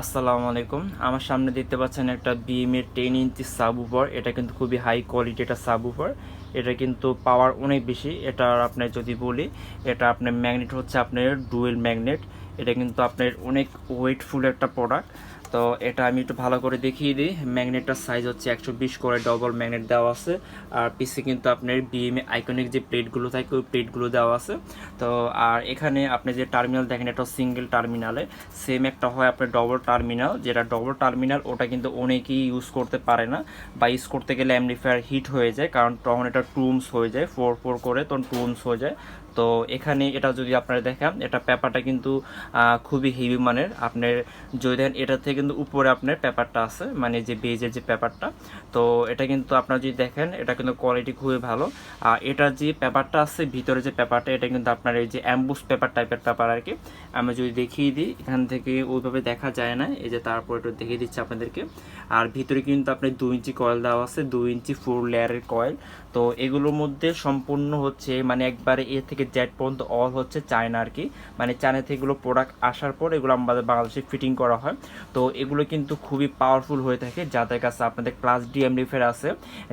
আসসালামু আলাইকুম। আমার সামনে দেখতে পাচ্ছেন একটা বিএমের টেন ইঞ্চি সাব উপর এটা কিন্তু খুবই হাই কোয়ালিটি এটা সাব উপর এটা কিন্তু পাওয়ার অনেক বেশি। এটা আপনার যদি বলি, এটা আপনার ম্যাগনেট হচ্ছে আপনার ডুয়েল ম্যাগনেট এটা কিন্তু আপনার অনেক ওয়েটফুল একটা প্রোডাক্ট তো এটা আমি একটু ভালো করে দেখিয়ে দিই। ম্যাগনেটটার সাইজ হচ্ছে একশো বিশ করে ডবল ম্যাগনেট দেওয়া আছে। আর পিসে কিন্তু আপনার বিএমএ আইকনিক যে প্লেটগুলো থাকে, ওই প্লেটগুলো দেওয়া আছে। তো আর এখানে আপনি যে টার্মিনাল দেখেন, এটা সিঙ্গেল টার্মিনালে সেম একটা হয় আপনার ডবল টার্মিনাল যেটা ডবল টার্মিনাল ওটা কিন্তু অনেকেই ইউজ করতে পারে না বা ইউজ করতে গেলে অ্যামলিফায়ার হিট হয়ে যায়, কারণ তখন এটা টুমস হয়ে যায় ফোর ফোর করে তখন টুমস হয়ে যায়। তো এখানে এটা যদি আপনারা দেখেন, এটা পেপারটা কিন্তু খুবই হেভি মানের। আপনার যদি দেখেন, এটা থেকে কিন্তু উপরে আপনার পেপারটা আছে মানে যে বেজের যে পেপারটা। তো এটা কিন্তু আপনারা যদি দেখেন, এটা কিন্তু কোয়ালিটি খুবই ভালো। আর এটা যে পেপারটা আছে, ভিতরে যে পেপারটা, এটা কিন্তু আপনার এই যে অ্যাম্বুস পেপার টাইপের পেপার আর কি। আমি যদি দেখিয়ে দিই, এখান থেকে ওইভাবে দেখা যায় না। এই যে তারপর একটু দেখিয়ে দিচ্ছি আপনাদেরকে। আর ভিতরে কিন্তু আপনার দুই ইঞ্চি কয়েল দেওয়া আছে, দুই ইঞ্চি ফোর লেয়ারের কয়েল তো এগুলোর মধ্যে সম্পূর্ণ হচ্ছে মানে একবারে এ থেকে জেড পর্যন্ত অল হচ্ছে চায়না আর কি মানে চায়না থেকে এগুলো প্রোডাক্ট আসার পর এগুলো আমাদের বাংলাদেশে ফিটিং করা হয়। তো এগুলো কিন্তু খুবই পাওয়ারফুল হয়ে থাকে যাদের কাছে আপনাদের ক্লাস ডি এমডিফের আছে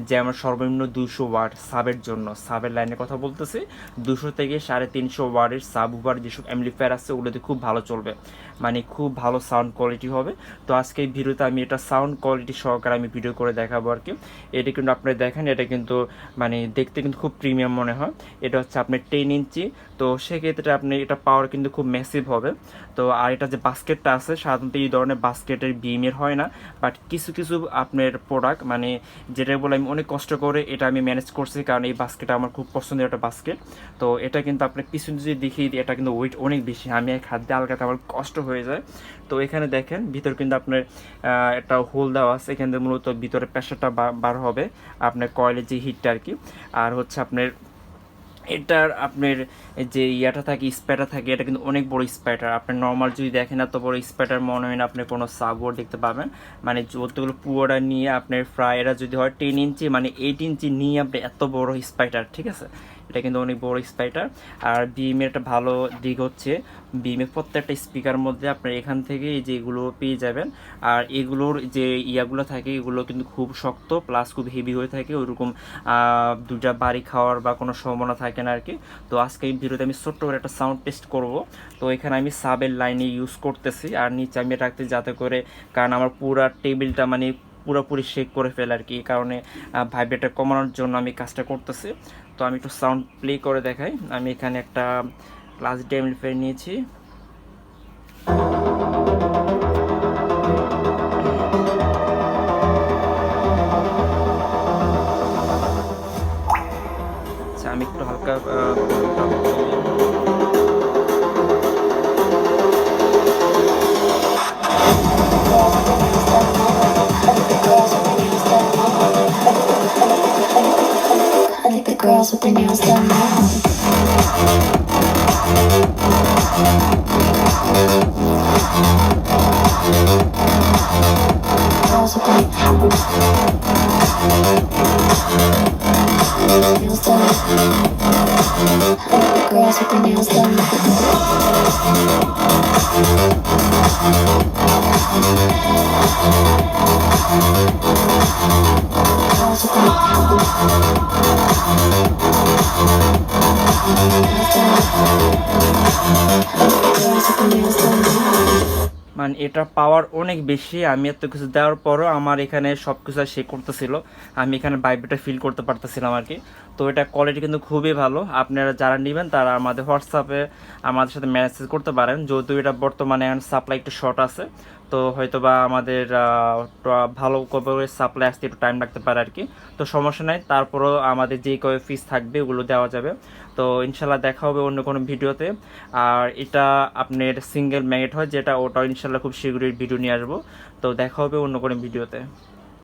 যেমন সর্বনিম্ন দুশো ওয়াট সাবের জন্য সাবের লাইনের কথা বলতেছি। দুশো থেকে সাড়ে তিনশো ওয়ার্ডের সাব উবার যেসব এমডিফায়ার আছে, ওগুলোতে খুব ভালো চলবে। মানে খুব ভালো সাউন্ড কোয়ালিটি হবে। তো আজকে এই ভিডিওতে আমি এটা সাউন্ড কোয়ালিটি সহকারে আমি ভিডিও করে দেখাবো আর কি এটা কিন্তু আপনি দেখেন, এটা কিন্তু মানে দেখতে কিন্তু খুব প্রিমিয়াম মনে হয়। এটা হচ্ছে আপনার টেন ইঞ্চি। তো সেক্ষেত্রে আপনি এটা পাওয়ার কিন্তু খুব ম্যাসিভ হবে। তো আর এটা যে বাস্কেটটা আছে, সাধারণত এই ধরনের বাস্কেটের বিমের হয় না। বাট কিছু কিছু আপনার প্রোডাক্ট মানে যেটা বলে আমি অনেক কষ্ট করে এটা আমি ম্যানেজ করছি, কারণ এই বাস্কেটটা আমার খুব পছন্দের একটা বাস্কেট। তো এটা কিন্তু আপনার পিছনে যদি দিই, এটা কিন্তু ওয়েট অনেক বেশি। আমি এক হাত দিয়ে আলগাতে আমার কষ্ট হয়ে যায়। তো এখানে দেখেন, ভিতর কিন্তু আপনার একটা হোল দেওয়া আছে। এখান থেকে মূলত ভিতরে প্রেশারটা বার হবে। আপনার কয়েলের যে হিটটা আর কি। আর হচ্ছে আপনার এটার আপনার যে ইয়াটা থাকে স্প্যাটার থাকে, এটা কিন্তু অনেক বড় স্প্যাটার। আপনি নর্মাল যদি দেখেন, এত বড় স্প্যাটার মনে হয় না আপনি কোনো সাবওয়ার দেখতে পাবেন। মানে যতগুলো পুরোটা নিয়ে আপনার ফ্রাই এটা যদি হয় টেন ইঞ্চি মানে এইট ইঞ্চি নিয়ে আপনি এত বড় স্প্যাটার, ঠিক আছে? এটা কিন্তু অনেক বড় স্পাইটার আর বিমের একটা ভালো দিক হচ্ছে বিমের প্রত্যেকটা স্পিকার মধ্যে আপনার এখান থেকে এই যে এগুলো পেয়ে যাবেন। আর এগুলোর যে ইয়াগুলো থাকে, এগুলো কিন্তু খুব শক্ত প্লাস খুব হেভি হয়ে থাকে। ওইরকম দুটা বাড়ি খাওয়ার বা কোনো সম্ভাবনা থাকে না আর কি তো আজকে এই ভিডিওতে আমি ছোট্ট করে একটা সাউন্ড টেস্ট করব। তো এখানে আমি সাবের লাইনে ইউজ করতেছি। আর নিচে আমি রাখতে যাতে করে, কারণ আমার পুরা টেবিলটা মানে পুরোপুরি শেক করে ফেলে আর কি। এই কারণে ভাইব্রেটটা কমানোর জন্য আমি কাজটা করতেছি। তো আমি একটু সাউন্ড প্লে করে দেখাই। আমি এখানে একটা ক্লাস ডেমিফাই নিয়েছি। আচ্ছা আমি একটু হালকা the girls with their nails done now. With their nails done. The girls with nails done. মানে এটা পাওয়ার অনেক বেশি, আমি এত কিছু দেওয়ার পরও আমার এখানে সব কিছু সে করতেছিল। আমি এখানে বাইবেটা ফিল করতে পারতেছিলাম আর কি তো এটা কোয়ালিটি কিন্তু খুবই ভালো। আপনারা যারা নেবেন তারা আমাদের হোয়াটসঅ্যাপে আমাদের সাথে মেসেজ করতে পারেন। যেহেতু এটা বর্তমানে সাপ্লাই একটু শর্ট আছে, তো হয়তো বা আমাদের ভালো করে সাপ্লাই আসতে একটু টাইম লাগতে পারে আর কি তো সমস্যা নাই, তারপরও আমাদের যে কয় ফিস থাকবে ওগুলো দেওয়া যাবে। তো ইনশাল্লাহ দেখা হবে অন্য কোনো ভিডিওতে। আর এটা আপনার সিঙ্গেল ম্যাগনেট হয়, যেটা ওটা ইনশাল্লাহ খুব শীঘ্রই ভিডিও নিয়ে আসব। তো দেখা হবে অন্য কোনো ভিডিওতে।